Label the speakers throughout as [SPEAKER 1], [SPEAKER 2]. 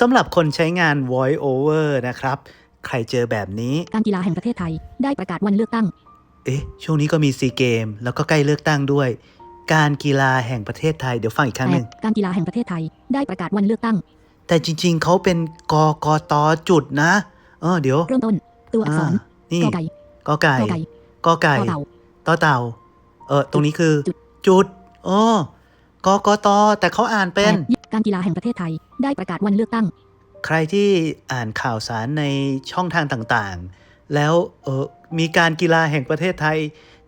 [SPEAKER 1] สำหรับคนใช้งาน voice over นะครับ ใครเจอแบบนี้
[SPEAKER 2] การกีฬาแห่งประเทศไทย ได้ประกาศวันเลือกตั้ง
[SPEAKER 1] เอ๊ะ ช่วงนี้ก็มีซีเกม แล้วก็ใกล้เลือกตั้งด้วย การกีฬาแห่งประเทศไทย เดี๋ยวฟังอีกครั้งหนึ่ง
[SPEAKER 2] 8การกีฬาแห่งประเทศไทย ได้ประกาศวันเลือกตั้ง
[SPEAKER 1] แต่จริง ๆ เขาเป็นกกตจุดนะ เออ เดี๋ยว
[SPEAKER 2] เริ่มต้น ตัวอักษร
[SPEAKER 1] อ่านี่
[SPEAKER 2] กอไก่
[SPEAKER 1] กอไก่
[SPEAKER 2] กอไก่
[SPEAKER 1] กอไก่
[SPEAKER 2] ต่อเต่า
[SPEAKER 1] ต่อเต่า เออ ตรงนี้คือ
[SPEAKER 2] จุด
[SPEAKER 1] จุดอ๋อ กกตแต่เขาอ่านเป็น
[SPEAKER 2] แปดการกีฬาแห่งประเทศไทย ได้ประกาศวันเลือกตั้ง
[SPEAKER 1] ใครที่อ่านข่าวสารในช่องทางต่างๆ แล้วเออมีการกีฬาแห่งประเทศไทย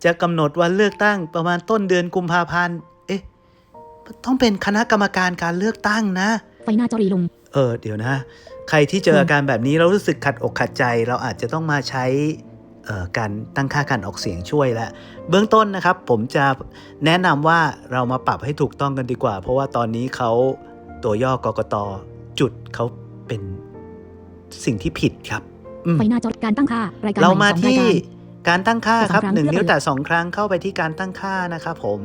[SPEAKER 1] จะกำหนดวันเลือกตั้งประมาณต้นเดือนกุมภาพันธ์เอ๊ะต้องเป็นคณะกรรมการการเลือกตั้งนะ
[SPEAKER 2] ไฟหน้าจอรีลง
[SPEAKER 1] เออเดี๋ยวนะ ใครที่เจออาการแบบนี้เรารู้สึกขัดอกขัดใจ เราอาจจะต้องมาใช้เอ่อ การตั้งค่าการออกเสียงช่วยแล้วเบื้องต้นนะครับผมจะแนะนำว่าเรามาปรับให้ถูกต้องกันดีกว่า เพราะว่าตอนนี้เขาตัวย่อกกตจุดเขาเป็นสิ่งที่ผิดครับอืม
[SPEAKER 2] ไฟหน้าจอการตั้งค่ารายการ
[SPEAKER 1] เรา
[SPEAKER 2] ให
[SPEAKER 1] มา
[SPEAKER 2] สองราย
[SPEAKER 1] ที่
[SPEAKER 2] การ
[SPEAKER 1] การตั้งค่าครับ
[SPEAKER 2] แต่สองครั้ง
[SPEAKER 1] หนึ่ง
[SPEAKER 2] เพื่อ
[SPEAKER 1] นิ้ว
[SPEAKER 2] ประโยชน์
[SPEAKER 1] แต่สองครั้งเข้าไปที่การตั้งค่านะครับผม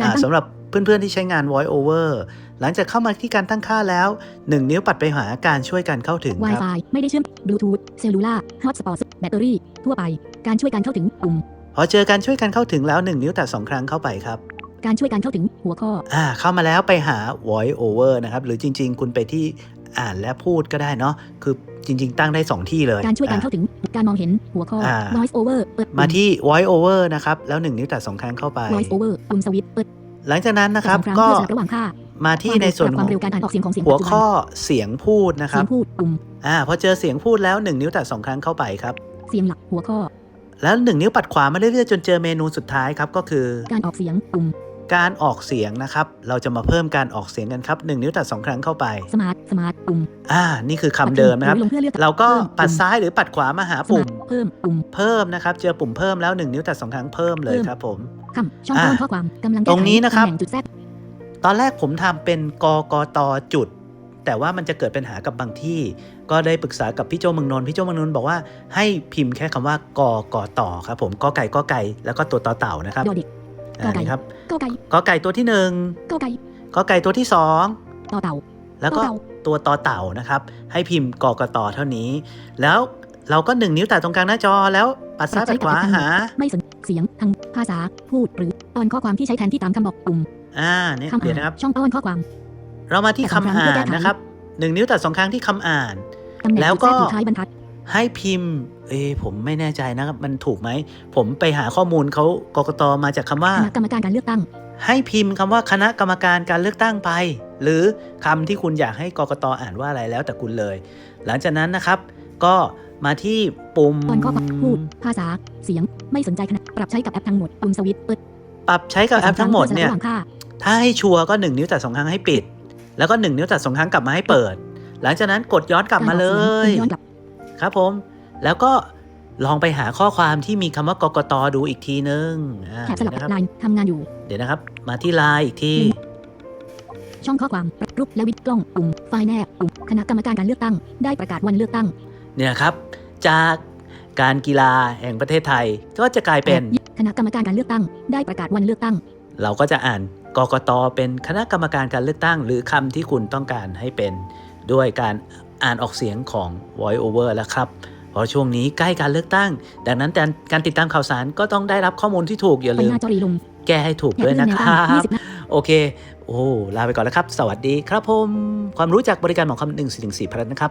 [SPEAKER 2] การ
[SPEAKER 1] อ่า
[SPEAKER 2] ตั้ง
[SPEAKER 1] สำหรับ เพื่อนๆที่ใช้งาน voice over หลังจากเข้ามาที่การตั้งค่าแล้ว 1 นิ้วปัดไปหาการช่วยกันเข้าถึงครับ
[SPEAKER 2] Wi-Fi ไม่ได้เชื่อมบลูทูธเซลลูล่าฮอตสปอตแบตเตอรี่ ทั่วไป การช่วยการเข้าถึงปุ่ม
[SPEAKER 1] พอเจอการช่วยกันเข้าถึงแล้ว 1 นิ้วแต่สองครั้งเข้าไปครับ
[SPEAKER 2] การช่วยการเข้าถึงหัวข้อ
[SPEAKER 1] อ่าเข้ามาแล้วไปหา voice over นะครับหรือจริง ๆ คุณไปที่อ่านและพูดก็ได้เนาะคือจริง ๆ ตั้งได้ 2 ที่เลย
[SPEAKER 2] การช่วยการ
[SPEAKER 1] อะ
[SPEAKER 2] เข้าถึง การมองเห็นหัวข้อ
[SPEAKER 1] อ่า
[SPEAKER 2] voice over เปิดปุ่
[SPEAKER 1] มาที่ voice over นะครับ แล้ว 1 นิ้วแต่สองครั้งเข้าไป
[SPEAKER 2] voice over ปุ่มสวิตช์เปิด
[SPEAKER 1] หลังจากนั้นนะครับ
[SPEAKER 2] สองง
[SPEAKER 1] ก็
[SPEAKER 2] เพื่อสลับระหว่างค่า
[SPEAKER 1] มาที่ในส่วน
[SPEAKER 2] ค
[SPEAKER 1] ข
[SPEAKER 2] วา
[SPEAKER 1] อ
[SPEAKER 2] ม
[SPEAKER 1] ง
[SPEAKER 2] เร็วการอ่านออกเสียงของเสียง
[SPEAKER 1] หัว
[SPEAKER 2] ปัจจุบัน
[SPEAKER 1] ข้อเสียงพูดนะค
[SPEAKER 2] เสี
[SPEAKER 1] รั
[SPEAKER 2] ย
[SPEAKER 1] บ
[SPEAKER 2] งพูดปุ่ม
[SPEAKER 1] อ่าพอเจอเสียงพูดแล้ว 1 นิ้วแต่สองครั้งเข้าไปครับ
[SPEAKER 2] เสียงหลักหัวข้อ
[SPEAKER 1] แล้ว 1 นิ้วปัดขวามาเรื่อยๆจนเจอเมนูสุดท้ายครับก็คือ
[SPEAKER 2] การออกเสียงปุ่ม
[SPEAKER 1] การออกเสียงนะครับ เราจะมาเพิ่มการออกเสียงกันครับ1นิ้วแต่สองครั้งเข้าไป
[SPEAKER 2] สมาร์ท สมาร์ท ปุ่ม
[SPEAKER 1] อ่า นี่คือคำเดิมนะครับ
[SPEAKER 2] หอลงเพื่อเลือก
[SPEAKER 1] เราก็
[SPEAKER 2] พิ่ม
[SPEAKER 1] ปัด
[SPEAKER 2] ปุ่ม
[SPEAKER 1] ซ้ายหรือปัดขวามาหา
[SPEAKER 2] สมา
[SPEAKER 1] ปุ่
[SPEAKER 2] ร์
[SPEAKER 1] ม
[SPEAKER 2] ทเพิ่ม ปุ่ม
[SPEAKER 1] เพิ่มนะครับ เจอปุ่มเพิ่มแล้ว1นิ้วแต่สองครั้งเพิ่มเลย
[SPEAKER 2] เพิ่ม
[SPEAKER 1] ครับผม
[SPEAKER 2] คำช่อง
[SPEAKER 1] อ่า
[SPEAKER 2] ต้นข้อความกำลังแก้ไข
[SPEAKER 1] ตรงนี้นะครับ
[SPEAKER 2] ตำแหงจุดแทรก
[SPEAKER 1] ตอนแรกผมทำเป็นกกตจุด แต่ว่ามันจะเกิดปัญหากับบางที่ ก็ได้ปรึกษากับพี่โจเมืองนนท์พี่โจเมืองนนท์บอกว่าให้พิมพ์แค่คำว่ากกตครับผมกอไก่กอไก่แล้วก็ตัวต่อเต่านะครับ
[SPEAKER 2] ยอเด็ก
[SPEAKER 1] อ่าก
[SPEAKER 2] อไก่
[SPEAKER 1] นี่ครับ
[SPEAKER 2] กอไก่
[SPEAKER 1] กอไก่ตัวที่หนึ่ง
[SPEAKER 2] กอไก่
[SPEAKER 1] กอไก่ตัวที่สอง
[SPEAKER 2] ต่อเต่า
[SPEAKER 1] แล้วก็
[SPEAKER 2] ต่อเต่า
[SPEAKER 1] ตัวต่อเต่านะครับ ให้พิมพ์กกตเท่านี้ แล้วเราก็หนึ่งนิ้วแต่ตรงกลางหน้าจอแล้วปัดซ้ายปัดขวาหา
[SPEAKER 2] ไม่สน เสียงทางภาษาพูดหรือตอนข้อความที่ใช้แทนที่ตามคำบอกปุ่ม
[SPEAKER 1] อ่าเนี่ย
[SPEAKER 2] คำ
[SPEAKER 1] เดี๋ยว
[SPEAKER 2] อ่าน
[SPEAKER 1] นะครับ
[SPEAKER 2] ช่องต้นข้อความ
[SPEAKER 1] เรามาที่
[SPEAKER 2] แต่สอง
[SPEAKER 1] คำ
[SPEAKER 2] ครั้ง
[SPEAKER 1] อ่า
[SPEAKER 2] เพื่อแก้
[SPEAKER 1] น
[SPEAKER 2] ไข
[SPEAKER 1] นะครับหนึ่งนิ้วแต่สองครั้งที่คำอ่าน
[SPEAKER 2] ตำแหน่ง
[SPEAKER 1] แล้ว
[SPEAKER 2] จุดแทร
[SPEAKER 1] ก็
[SPEAKER 2] กอยู่ท้ายบรรทัด
[SPEAKER 1] ให้พิมพ์ เอะผมไม่แน่ใจนะครับ มันถูกไหม ผมไปหาข้อมูลเขากกตมาจากคำว่า
[SPEAKER 2] คณะกรรมการการเลือกตั้ง
[SPEAKER 1] ให้พิมพ์คำว่าคณะกรรมการการเลือกตั้งไป หรือคำที่คุณอยากให้กกตอ่านว่าอะไรแล้วแต่คุณเลย หลังจากนั้นนะครับ ก็มาที่ปุ่ม
[SPEAKER 2] ตอนข้อความพูดภาษา เสียง ไม่สนใจขณะ ปรับใช้กับแอปทั้งหมดปุ่มสวิตช์เปิด
[SPEAKER 1] ปรับใช้กับแอปทั้งหมดเนี่ย
[SPEAKER 2] ระหว่างค่า
[SPEAKER 1] ถ้าให้ชัวร์ก็1นิ้วแต่สองครั้งให้ปิด แล้วก็1นิ้วแต่สองครั้งกลับมาให้เปิด หลังจากนั้นกดย้อนกลับมาเลย
[SPEAKER 2] กรออกสีงปุ่ย้อนกลับ
[SPEAKER 1] ครับผม แล้วก็ลองไปหาข้อความที่มีคำว่ากกตดูอีกทีนึงอ่า
[SPEAKER 2] แถบสลับ
[SPEAKER 1] เดี๋ยวนะครับ
[SPEAKER 2] ลายทำงานอยู่
[SPEAKER 1] เดี๋ยวนะครับ มาที่ไลน์อีกที
[SPEAKER 2] ช่องข้อความรูปและวิดกล้องปุ่มไฟล์แนบปุ่มคณะกรรมการการเลือกตั้ง ได้ประกาศวันเลือกตั้ง
[SPEAKER 1] เนี่ยครับ จาก การกีฬาแห่งประเทศไทย ก็จะกลายเป็น
[SPEAKER 2] คณะกรรมการการเลือกตั้ง ได้ประกาศวันเลือกตั้ง
[SPEAKER 1] เราก็จะอ่านกกตเป็นคณะกรรมการการเลือกตั้ง หรือคำที่คุณต้องการให้เป็นด้วยการอ่านออกเสียงของ voice over แล้วครับ เพราะช่วงนี้ใกล้การเลือกตั้ง ดังนั้นการการติดตามข่าวสารก็ต้องได้รับข้อมูลที่ถูกอย่า
[SPEAKER 2] ไฟ
[SPEAKER 1] ลื
[SPEAKER 2] ห
[SPEAKER 1] ม
[SPEAKER 2] น้าจอรีลง
[SPEAKER 1] แก้ให้ถูก
[SPEAKER 2] แถบ
[SPEAKER 1] ด้วย
[SPEAKER 2] เลื่อ
[SPEAKER 1] นะ
[SPEAKER 2] นแนว
[SPEAKER 1] ค
[SPEAKER 2] ตั้ง
[SPEAKER 1] รับ
[SPEAKER 2] 20นะ
[SPEAKER 1] โอเค โอ้ลาไปก่อนแล้วครับ สวัสดีครับผม ความรู้จากบริการหมอคำหนึ่งสี่ถึงสี่พันนะครับ